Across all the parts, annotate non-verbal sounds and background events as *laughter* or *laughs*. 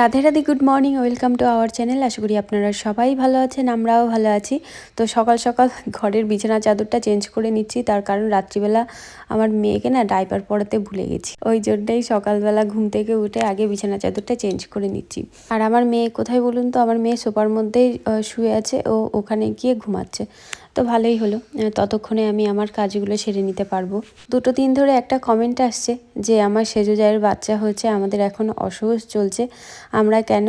Radhe Radhe good morning welcome to our channel আশা করি আপনারা সবাই ভালো আছেন, আমরাও ভালো আছি। তো সকাল সকাল ঘরের বিছানা চাদরটা চেঞ্জ করে নিচ্ছি, তার কারণ রাত্রিবেলা আমার মেয়েকে না ডাইপার পরাতে ভুলে গেছি। ওই জন্যই সকালবেলা ঘুম থেকে উঠে আগে বিছানা চাদরটা চেঞ্জ করে নিচ্ছি। আর আমার মেয়ে, কোথায় বলুন তো? আমার মেয়ে সোফার মধ্যেই শুয়ে আছে, ও ওখানে গিয়ে ঘুমাচ্ছে। তো ভালোই হলো। ততক্ষণে আমি আমার কাজগুলো সেরে নিতে পারব। দুটো দিন ধরে একটা কমেন্ট আসছে যে, আমার সেজো জায়ের বাচ্চা হয়েছে, আমাদের এখন অসহজ চলছে। আমরা কেন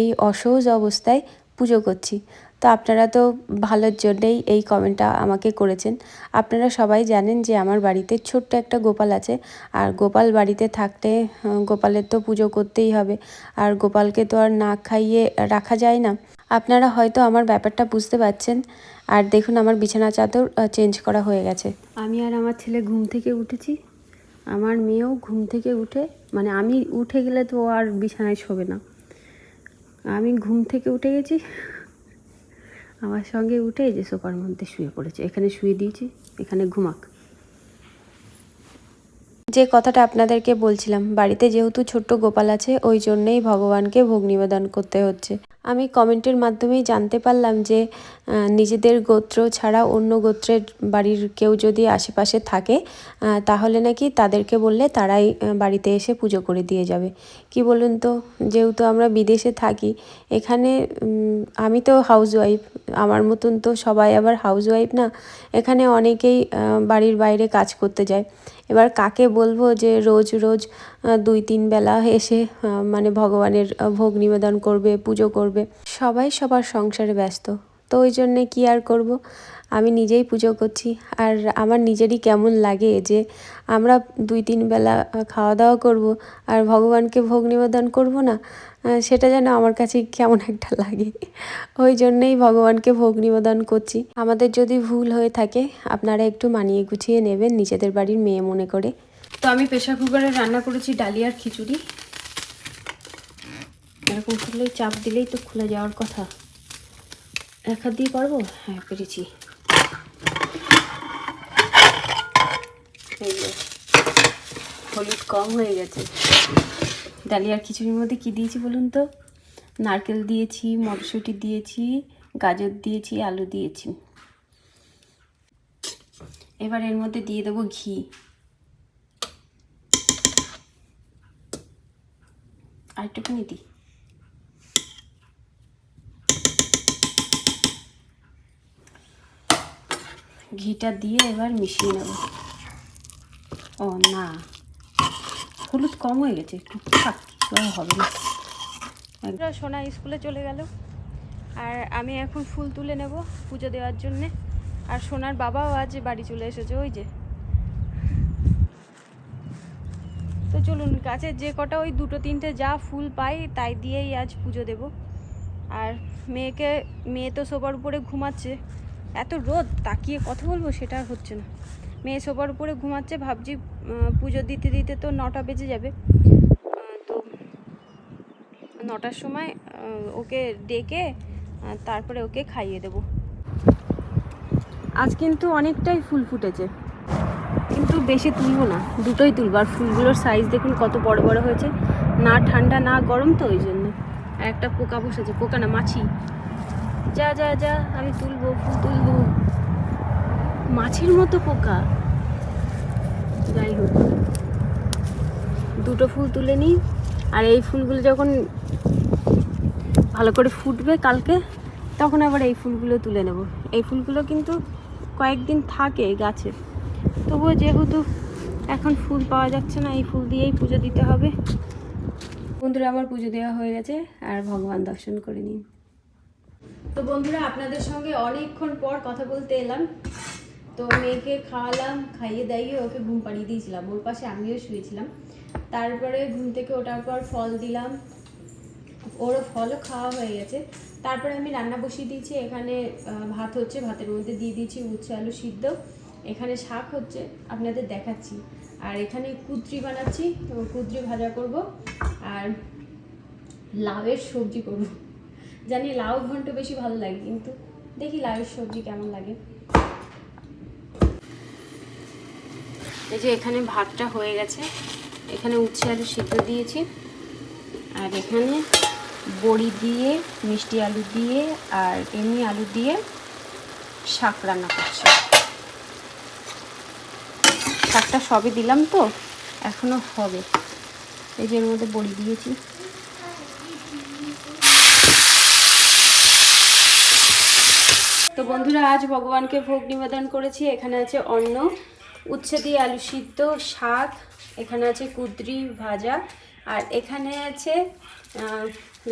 এই অসহজ অবস্থায় পুজো করছি? তো আপনারা তো ভালোর জন্যেই এই কমেন্টটা আমাকে করেছেন। আপনারা সবাই জানেন যে, আমার বাড়িতে ছোট্ট একটা গোপাল আছে। আর গোপাল বাড়িতে থাকতে গোপালের তো পুজো করতেই হবে। আর গোপালকে তো আর না খাইয়ে রাখা যায় না। আপনারা হয়তো আমার ব্যাপারটা বুঝতে পারছেন। আর দেখুন আমার বিছানা চাদর চেঞ্জ করা হয়ে গেছে। আমি আর আমার ছেলে ঘুম থেকে উঠেছি। আমার মেয়েও ঘুম থেকে উঠে মানে আমি উঠে গেলে তো আর বিছানায় শোবে না। আমি ঘুম থেকে উঠে গেছি। আমার সঙ্গে উঠে যে সোফার মধ্যে শুয়ে পড়েছে। এখানে শুয়ে দিয়েছি এখানে ঘুমাক। যে কথাটা আপনাদেরকে বলছিলাম বাড়িতে যেহেতু ছোট্ট গোপাল আছে ওই জন্যেই ভগবানকে ভোগ নিবেদন করতে হচ্ছে। আমি কমেন্টের মাধ্যমেই জানতে পারলাম যে নিজেদের গোত্র ছাড়া অন্য গোত্রের বাড়ির কেউ যদি আশেপাশে থাকে তাহলে নাকি তাদেরকে বললে তারাই বাড়িতে এসে পুজো করে দিয়ে যাবে। কি বলুন তো? যেহেতু আমরা বিদেশে থাকি, এখানে আমি তো হাউস ওয়াইফ আমার মতন তো সবাই আবার হাউস ওয়াইফ না। এখানে অনেকেই বাড়ির বাইরে কাজ করতে যায়। এবার কাকে বলব যে, রোজ রোজ দুই তিন বেলা এসে মানে ভগবানের ভোগ নিবেদন করবে, পুজো করবে সবাই সবার সংসারে ব্যস্ত। তো ওই জন্যে কি আর করব? আমি নিজেই পুজো করছি। আর আমার নিজেরই কেমন লাগে যে আমরা দুই তিন বেলা খাওয়া দাওয়া করব আর ভগবানকে ভোগ নিবেদন করব না সেটা যেন আমার কাছে কেমন একটা লাগে। ওই জন্যেই ভগবানকে ভোগ নিবেদন করছি। আমাদের যদি ভুল হয়ে থাকে, আপনারা একটু মানিয়ে গুছিয়ে নেবেন নিজেদের বাড়ির মেয়ে মনে করে। তো আমি প্রেশার কুকারে রান্না করেছি ডালিয়ার খিচুড়ি। এরকম খুললেই চাপ দিলেই তো খুলে যাওয়ার কথা। এক হাত দিয়ে পারব? হ্যাঁ পেরেছি। হলুদ কম হয়ে গেছে। ডালিয়ার খিচুড়ির মধ্যে কি দিয়েছি বলুন তো? নারকেল দিয়েছি, মটরশুঁটি দিয়েছি, গাজর দিয়েছি, আলু দিয়েছি। এবার এর মধ্যে দিয়ে দেবো ঘি। আর একটুখানি দিই। ঘিটা দিয়ে এবার মিশিয়ে নেব। ও, না। হলুদ কম হয়ে গেছে, একটু থাক হবে না। সোনা স্কুলে চলে গেল। আর আমি এখন ফুল তুলে নেব পুজো দেওয়ার জন্যে। আর সোনার বাবাও আজ বাড়ি চলে এসেছে, ওই যে। তো চলুন গাছের যে কটা ওই দুটো তিনটে যা ফুল পাই, তাই দিয়েই আজ পুজো দেব। আর মেয়েকে, মেয়ে তো সোফার উপরে ঘুমাচ্ছে। এত রোদ, তাকিয়ে কথা বলব সেটা আর হচ্ছে না। মেয়ে সোফার উপরে ঘুমাচ্ছে, ভাবছি পুজো দিতে দিতে তো নটা বেজে যাবে। তো নটার সময় ওকে ডেকে তারপরে ওকে খাইয়ে দেব। আজ কিন্তু অনেকটাই ফুল ফুটেছে। কিন্তু বেশি তুলবো না, দুটোই তুলবো। আর ফুলগুলোর সাইজ দেখুন কত বড় বড় হয়েছে। না ঠান্ডা, না গরম তো ওই জন্য। একটা পোকা বসেছে, পোকা না, মাছি। যা যা যা, আমি তুলবো ফুল তুলবো। মাছের মতো পোকা। যাই হোক দুটো ফুল তুলে নিই। আর এই ফুলগুলো যখন ভালো করে ফুটবে কালকে, তখন আবার এই ফুলগুলো তুলে নেব। এই ফুলগুলো কিন্তু কয়েকদিন থাকে গাছে। তবুও যেহেতু এখন ফুল পাওয়া যাচ্ছে না, এই ফুল দিয়েই পুজো দিতে হবে। বন্ধুরা, আমার পুজো দেওয়া হয়ে গেছে। আর ভগবান দর্শন করে নিন। তো বন্ধুরা, আপনাদের সঙ্গে অনেকক্ষণ পর কথা বলতে এলাম। তো মেয়েকে খাওয়ালাম, খাইয়ে দাইয়ে ওকে ঘুম পাড়িয়ে দিয়েছিলাম। ওর পাশে আমিও শুয়েছিলাম। তারপরে ঘুম থেকে ওঠার পর ফল দিলাম। ওরও ফলও খাওয়া হয়ে গেছে। তারপরে আমি রান্না বসিয়ে দিয়েছি। এখানে ভাত হচ্ছে, ভাতের মধ্যে দিয়ে দিয়েছি উচ্ছে আলু সিদ্ধ। এখানে শাক হচ্ছে, আপনাদের দেখাচ্ছি। আর এখানে কুদ্রি বানাচ্ছি। তো কুদ্রি ভাজা করব আর লাউয়ের সবজি করব। জানি লাউ ঘন্ট বেশি ভালো লাগে, কিন্তু দেখি লাউয়ের সবজি কেমন লাগে। এই যে এখানে ভাতটা হয়ে গেছে, এখানে উচ্ছে আলু সিদ্ধ দিয়েছি, আর এখানে বড়ি দিয়ে, মিষ্টি আলু দিয়ে, আর এমনি আলু দিয়ে শাক রান্না করছে। শাকটা সবে দিলাম তো, এখনও হবে। এই যে এর মধ্যে বড়ি দিয়েছি। বন্ধুরা, আজ ভগবানকে ভোগ নিবেদন করেছি। এখানে আছে অন্ন উচ্ছে দিয়ে আলু সিদ্ধ, শাক, এখানে আছে কুদ্রি ভাজা, আর এখানে আছে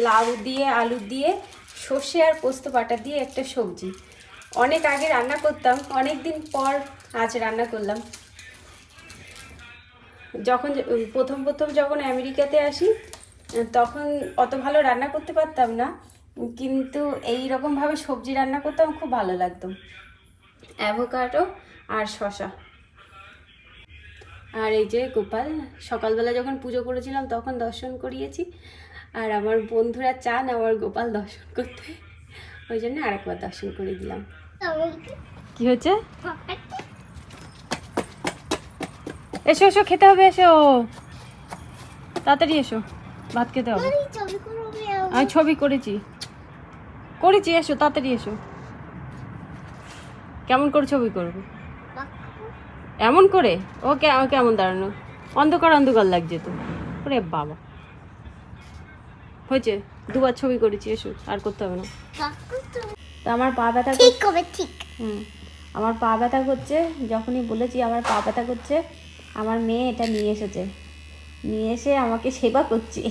লাউ দিয়ে, আলু দিয়ে, সর্ষে আর পোস্ত বাটা দিয়ে একটা সবজি। অনেক আগে রান্না করতাম অনেক দিন পর আজ রান্না করলাম। যখন প্রথম প্রথম যখন আমেরিকাতে আসি, তখন অত ভালো রান্না করতে পারতাম না। কিন্তু এই রকমভাবে সবজি রান্না করতাম খুব ভালো লাগতো। অ্যাভোকাডো আর শশা আর এই যে গোপাল, সকালবেলা যখন পুজো করেছিলাম তখন দর্শন করিয়েছি। আর আমার বন্ধুরা চান আমার গোপাল দর্শন করতে। ওই জন্য আরেকবার দর্শন করে দিলাম। কি হচ্ছে এসো এসো, খেতে হবে, এসো। তাড়াতাড়ি এসো, ভাত খেতে হবে। আমি ছবি করেছি। করেছি এসো তাড়াতাড়ি এসো। কেমন করে ছবি করব? এমন করে? ও কেমন দাঁড়ানো। অন্ধকার অন্ধকার লাগছে তো। ওরে বাবা। হয়েছে দুবার ছবি করেছি এসো আর করতে হবে না। তো আমার পা ব্যথা ঠিক হবে ঠিক। হুম। আমার পা ব্যথা করছে যখনই বলেছি আমার পা ব্যথা করছে আমার মেয়ে এটা নিয়ে এসেছে। নিয়ে এসে আমাকে সেবা করছে।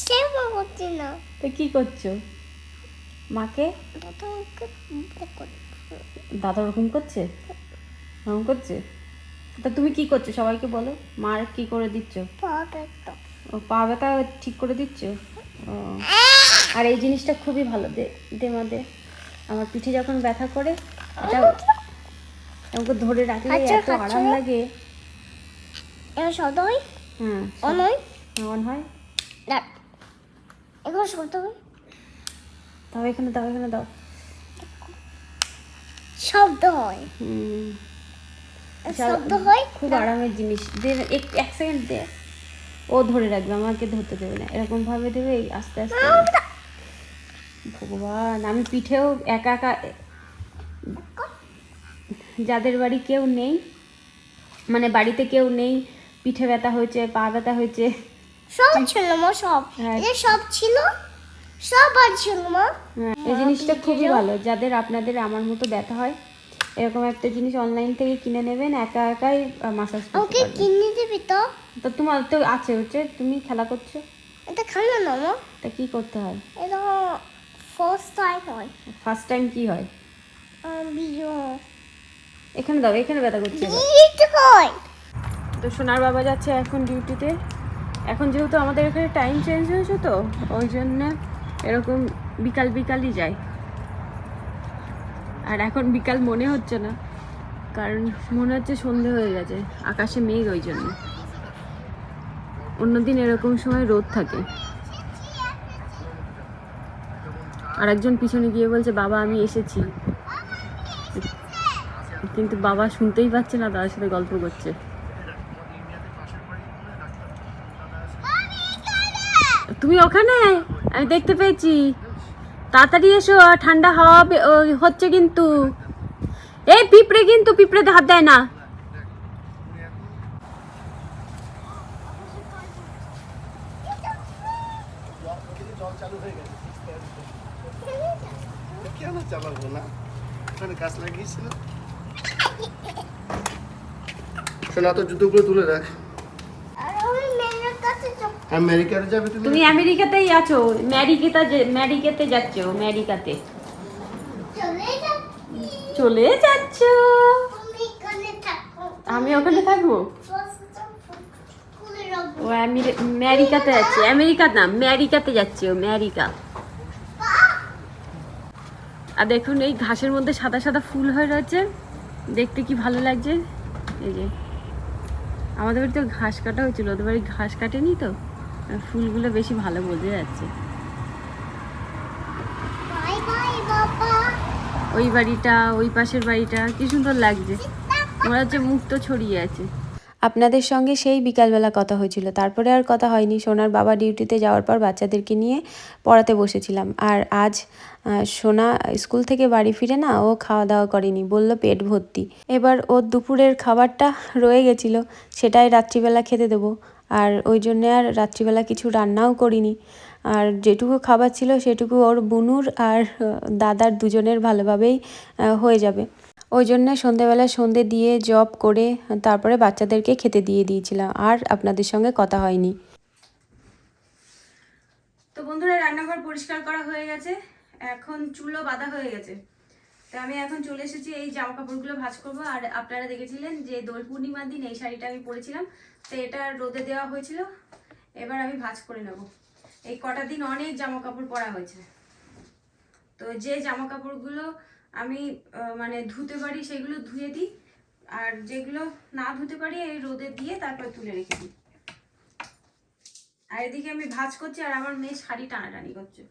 সেবা করছি না। তো কি করছ? মাকে? দাদা ওরকম করছে? ওরকম করছে? তা তুমি কি করছ? সবাইকে বলো। মার কি করে দিচ্ছ? ও পা ব্যথা ঠিক করে দিচ্ছ? ও। আর এই জিনিসটা খুবই ভালো। দে দে মা দে। আমার পিঠে যখন ব্যথা করে এটা আমাকে ধরে রাখলে আচ্ছা, এত আরাম। লাগে। শব্দ হয় হ্যাঁ অনয়? এমন হয় এখন শব্দ হয় দাও এখানে দাও এখানে দাও। শব্দ হয়। শব্দ হয় খুব আরামের জিনিস। দে এক সেকেন্ড দে। ও ধরে রাখবে আমাকে ধরতে দেবে না। এরকম ভাবে দেবে আস্তে আস্তে। ভগবান আমি পিঠেও একা একা যাদের বাড়ি কেউ নেই মানে বাড়িতে কেউ নেই পিঠে ব্যথা হয়েছে পা ব্যথা হয়েছে সব ছিল মা সব। হ্যাঁ। সব ছিল সব ছিল মা। হ্যাঁ, এই জিনিসটা খুবই ভালো। যাদের আপনাদের আমার মতো ব্যথা হয় এরকম একটা জিনিস অনলাইন থেকে কিনে নেবেন একা একাই মাসাজ করতে আমাকে কিনে দিবি তো? তো তোমার তো আছে হচ্ছে তুমি খেলা করছ? এটা খানা না মা। তা কি করতে হয়? এটা ফার্স্ট টাইম হয়। ফার্স্ট টাইম কি হয়? বিজো। এখানে দাও এখানে ব্যথা করছে হয় তো সোনার বাবা যাচ্ছে এখন ডিউটিতে এখন যেহেতু আমাদের এখানে টাইম চেঞ্জ হয়েছে তো, ওই জন্য এরকম বিকাল বিকালই যায় আর এখন বিকাল মনে হচ্ছে না, কারণ মনে হচ্ছে সন্ধে হয়ে গেছে, আকাশে মেঘ ওই জন্য। অন্যদিন এরকম সময় রোদ থাকে। আর একজন পিছনে গিয়ে বলছে, বাবা, আমি এসেছি। কিন্তু বাবা শুনতেই পাচ্ছে না, তার সাথে গল্প করছে। তুমি ওখানে? আমি দেখতে পেয়েছি। তাড়াতাড়ি এসো ঠান্ডা হাওয়া হচ্ছে কিন্তু। এই পিঁপড়ে কিন্তু পিঁপড়েতে হাত দেয় না। কেন চালাবো না? ওখানে গাছ লাগিয়েছিল শোনা তো জুতোগুলো তুলে রাখ। আমেরিকাতে যাবে তুমি? তুমি আমেরিকাতেই আছো ম্যারিকেতা ম্যারিকেতে যাচ্ছ ম্যারিকাতে চলে যাচ্ছ। আমি ওখানে থাকব? ও আমেরি- আমেরিকাতে যাচ্ছে। আমেরিকা না আমেরিকাতে যাচ্ছে ও আমেরিকা। আর দেখুন এই ঘাসের মধ্যে সাদা সাদা ফুল হয়ে রয়েছে। দেখতে কি ভালো লাগছে? এই যে। আমাদের বাড়িতে ঘাস কাটা হয়েছিল। ওদের বাড়ি ঘাস কাটেনি তো? ফুলগুলো বেশি ভালো বোঝা যাচ্ছে। বাই বাই বাবা। ওই বাড়িটা ওই পাশের বাড়িটা কি সুন্দর লাগছে। মনে হচ্ছে মুক্ত ছড়িয়ে আছে। আপনাদের সঙ্গে সেই বিকালবেলা কথা হয়েছিল। তারপরে আর কথা হয়নি। সোনার বাবা ডিউটিতে যাওয়ার পর বাচ্চাদেরকে নিয়ে পড়াতে বসেছিলাম। আর আজ সোনা স্কুল থেকে বাড়ি ফিরে না ও খাওয়া দাওয়া করেনি। বলল পেট ভর্তি। এবার ওর দুপুরের খাবারটা রয়ে গেছিল। সেটাই রাত্রিবেলা খেতে দেবো। আর ওই জন্যে আর রাত্রিবেলা কিছু রান্নাও করিনি। আর যেটুকু খাবার ছিল সেটুকু ওর বুনুর আর দাদার দুজনের ভালোভাবেই হয়ে যাবে। ওই জন্য সন্ধেবেলা সন্ধে দিয়ে জব করে, তারপরে বাচ্চাদেরকে খেতে দিয়ে দিয়েছিলাম। আর আপনাদের সঙ্গে কথা হয়নি। তো বন্ধুরা, রান্নাঘর পরিষ্কার করা হয়ে গেছে। এখন চুলো বাঁধা হয়ে গেছে। তো আমি এখন চলে এসেছি এই জামা কাপড়গুলো ভাজ করব। আর আপনারা দেখেছিলেন যে দোল পূর্ণিমার দিন এই শাড়িটা আমি পরেছিলাম, তো এটা রোদে দেওয়া হয়েছিল। এবার আমি ভাজ করে নেব। এই কটা দিন অনেক জামা কাপড় পরা হয়েছে। তো যে জামা কাপড়গুলো আমি মানে ধুতে পারি সেগুলো ধুয়ে দিই, আর যেগুলো না ধুতে পারি এই রোদে দিয়ে তারপর তুলে রেখে দিই। আর এদিকে আমি ভাজ করছি, আর আমার মেয়ে শাড়ি টানাটানি করছে।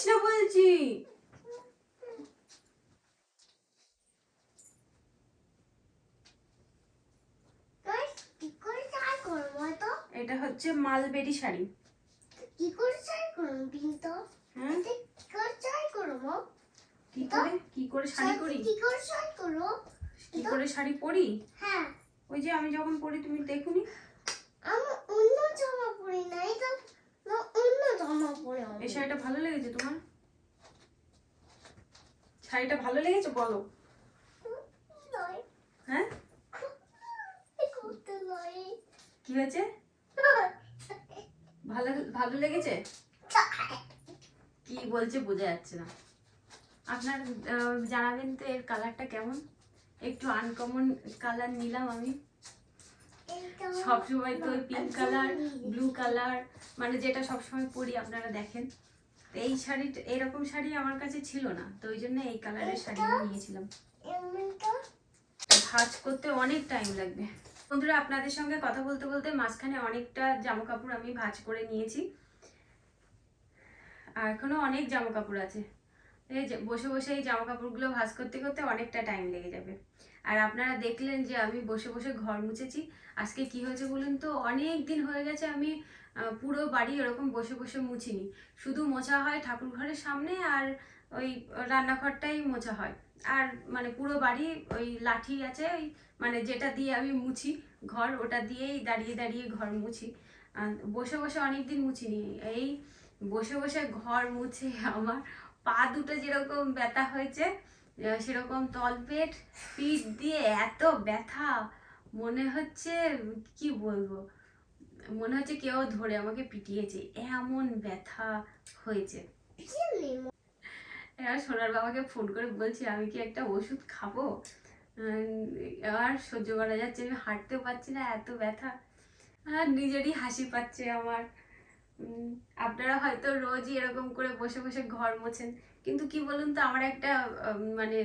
টানিস না বলছি করে এটা হচ্ছে মালবেরি শাড়ি। কি করে চাই করব কিন্তু হ্যাঁ? কি করে চাই করব? কি করে? কি করে শাড়ি করি? কি করে চাই করব? কি করে শাড়ি পরি? হ্যাঁ। ওই যে আমি যখন পরি তুমি দেখুনি? আমি অন্য জামা পরি না এটা জামা পরে এই শাড়িটা ভালো লেগেছে তোমার? শাড়িটা ভালো লেগেছে বলো। হ্যাঁ? কি হয়েছে? ভালো ভালো লেগেছে? কি বলছে বোঝা যাচ্ছে না। আপনার জানাবেন তো এর কালারটা কেমন? একটু আনকমন কালার নিলাম আমি। সবসময় তো পিঙ্ক কালার ব্লু কালার মানে যেটা সবসময় পরি আপনারা দেখেন। এই শাড়ি এরকম শাড়ি আমার কাছে ছিল না তো ওই জন্য এই কালারের শাড়ি নিয়েছিলাম। ভাঁজ করতে অনেক টাইম লাগবে। বন্ধুরা আপনাদের সঙ্গে কথা বলতে বলতে মাঝখানে অনেকটা জামা কাপড় আমি ভাঁজ করে নিয়েছি। আর এখনও অনেক জামা কাপড় আছে। এই যে বসে বসে এই জামা কাপড়গুলো ভাঁজ করতে করতে অনেকটা টাইম লেগে যাবে। আর আপনারা দেখলেন যে আমি বসে বসে ঘর মুছেছি। আজকে কি হয়েছে বলুন তো? অনেক দিন হয়ে গেছে আমি পুরো বাড়ি এরকম বসে বসে মুছিনি। শুধু মোছা হয় ঠাকুর ঘরের সামনে আর ওই রান্নাঘরটাই মোছা হয়। আর মানে পুরো বাড়ি ওই লাঠি আছে, ওই মানে যেটা দিয়ে আমি মুছি ঘর, ওটা দিয়েই দাঁড়িয়ে দাঁড়িয়ে ঘর মুছি। বসে বসে অনেক দিন মুছিনি। এই বসে বসে ঘর মুছে আমার পা দুটো যেরকম ব্যথা হয়েছে সেরকম তলপেট পিঠ দিয়ে এত ব্যথা, মনে হচ্ছে কি বলব? মনে হচ্ছে কেউ ধরে আমাকে পিটিয়েছে, এমন ব্যথা হয়েছে। এবার সোনার বাবাকে ফোন করে বলছি, আমি কি একটা ওষুধ খাব? আর সহ্য করা যাচ্ছে আমি হাঁটতেও পারছি না, এত ব্যথা। আর নিজেরই হাসি পাচ্ছে আমার। আপনারা হয়তো রোজই এরকম করে বসে বসে ঘর মোছেন। কিন্তু কি বলুন তো, আমার একটা মানে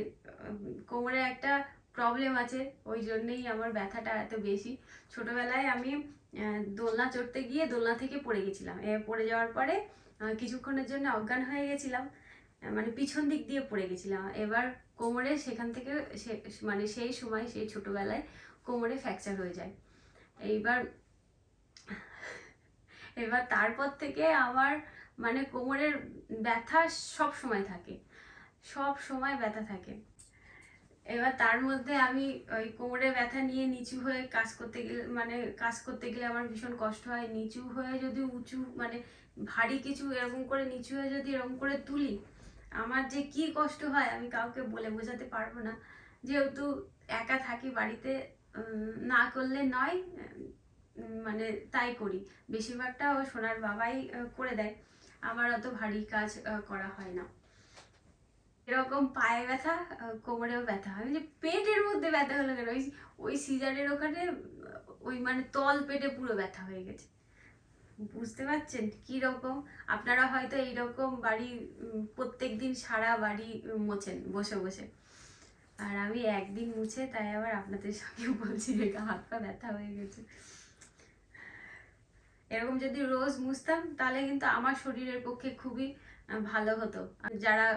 কোমরে একটা প্রবলেম আছে, ওই জন্যেই আমার ব্যথাটা এত বেশি। ছোটবেলায় আমি দোলনা চড়তে গিয়ে দোলনা থেকে পড়ে গেছিলাম। এ, পড়ে যাওয়ার পরে কিছুক্ষণের জন্য অজ্ঞান হয়ে গেছিলাম। মানে পিছন দিক দিয়ে পড়ে গেছিলাম। এবার কোমরে সেখান থেকে মানে সেই সময়, সেই ছোটবেলায় কোমরে ফ্র্যাকচার হয়ে যায়। এইবার, এবার তারপর থেকে আমার মানে কোমরের ব্যথা সব সময় থাকে। সব সময় ব্যথা থাকে। এবার তার মধ্যে আমি ওই কোমরে ব্যথা নিয়ে নিচু হয়ে কাজ করতে গেলে মানে কাজ করতে গেলে আমার ভীষণ কষ্ট হয়। নিচু হয়ে যদি উঁচু মানে ভারী কিছু এরকম করে নিচু হয়ে যদি এরকম করে তুলি, আমার যে কি কষ্ট হয় আমি কাউকে বলে বোঝাতে পারব না। যেহেতু একা থাকি বাড়িতে না করলে নয় মানে তাই করি। বেশিরভাগটা ও সোনার বাবাই করে দেয়। আমার অত ভারী কাজ করা হয় না। এরকম পায়ে ব্যথা কোমরেও ব্যথা হয়। যে পেটের মধ্যে ব্যথা হলো কেন? ওই ওই সিজারের ওখানে, ওই মানে তল পেটে পুরো ব্যথা হয়ে গেছে। বুঝতে পারছেন কি রকম আপনারা হয়তো এইরকম বাড়ি প্রত্যেক দিন সারা বাড়ি মোছেন বসে বসে। আর আমি একদিন মুছে, তাই আবার আপনাদের সঙ্গে বলছি যে হাত পা ব্যথা হয়ে গেছে। এরকম যদি রোজ মুছতাম, তাহলে কিন্তু আমার শরীরের পক্ষে খুবই ভালো হতো। যারা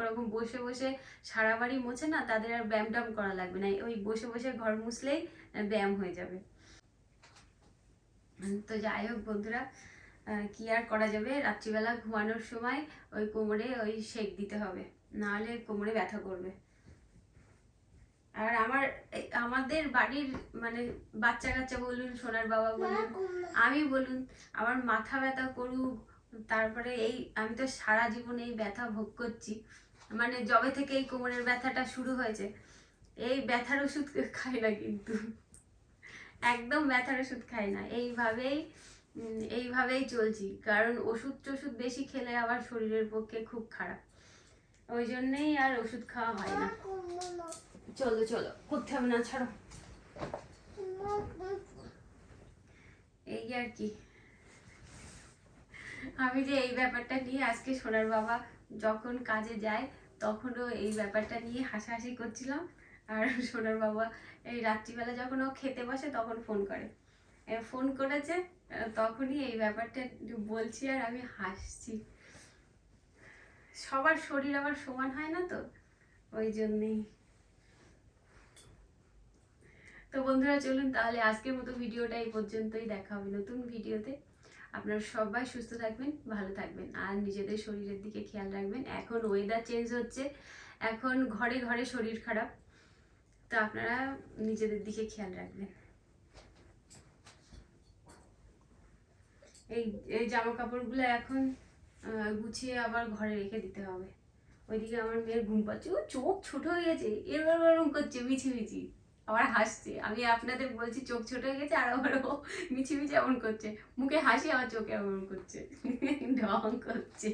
ওরকম বসে বসে সারা বাড়ি মোছে না, তাদের আর ব্যায়াম ট্যাম করা লাগবে না। ওই বসে বসে ঘর মুছলেই ব্যায়াম হয়ে যাবে। তো যাই হোক বন্ধুরা কি আর করা যাবে? রাত্রিবেলা ঘুমানোর সময় ওই কোমরে ওই শেক দিতে হবে। নাহলে কোমরে ব্যথা করবে। আর আমার আমাদের বাড়ির মানে বাচ্চা কাচ্চা বলুন সোনার বাবা বলুন আমি বলুন আমার মাথা ব্যথা করুক তারপরে এই আমি তো সারা জীবন এই ব্যথা ভোগ করছি। মানে জবে থেকে এই কোমরের ব্যথাটা শুরু হয়েছে এই ব্যথার ওষুধ খাই না কিন্তু। একদম ব্যথার ওষুধ খাই না এইভাবেই এইভাবেই চলছি। কারণ ওষুধ টষুধ বেশি খেলে আবার শরীরের পক্ষে খুব খারাপ। ওই জন্যেই আর ওষুধ খাওয়া হয় না। চলো চলো, করতে হবে না, ছাড়ো। এই আর কি। আমি যে এই ব্যাপারটা নিয়ে আজকে সোনার বাবা যখন কাজে যায়, তখনও এই ব্যাপারটা নিয়ে হাসাহাসি করছিলাম। আর সোনার বাবা এই রাত্রিবেলা যখন ও খেতে বসে, তখন ফোন করে। ফোন করেছে, তখনই এই ব্যাপারটা বলছি আর আমি হাসছি। সবার শরীর আবার সমান হয় না তো? ওই জন্যেই। তো বন্ধুরা, চলুন তাহলে আজকের মতো ভিডিওটা এই পর্যন্তই দেখা হবে নতুন ভিডিওতে। আপনারা সবাই সুস্থ থাকবেন, ভালো থাকবেন, আর নিজেদের শরীরের দিকে খেয়াল রাখবেন। এখন ওয়েদার চেঞ্জ হচ্ছে, এখন ঘরে ঘরে শরীর খারাপ, তো আপনারা নিজেদের দিকে খেয়াল রাখবেন। এই এই জামা কাপড়গুলো এখন গুছিয়ে আবার ঘরে রেখে দিতে হবে। ওইদিকে আমার মেয়ের ঘুম পাচ্ছে, ও চোখ ছোট হয়ে গেছে এরকম এরকম করছে মিছি মিছি আবার হাসছে। আমি আপনাদের বলছি, চোখ ছোট হয়ে গেছে, আর আমার ও মিছি মিছি এমন করছে। মুখে হাসি, আমার চোখে এমন করছে। *laughs* ঢং করছে।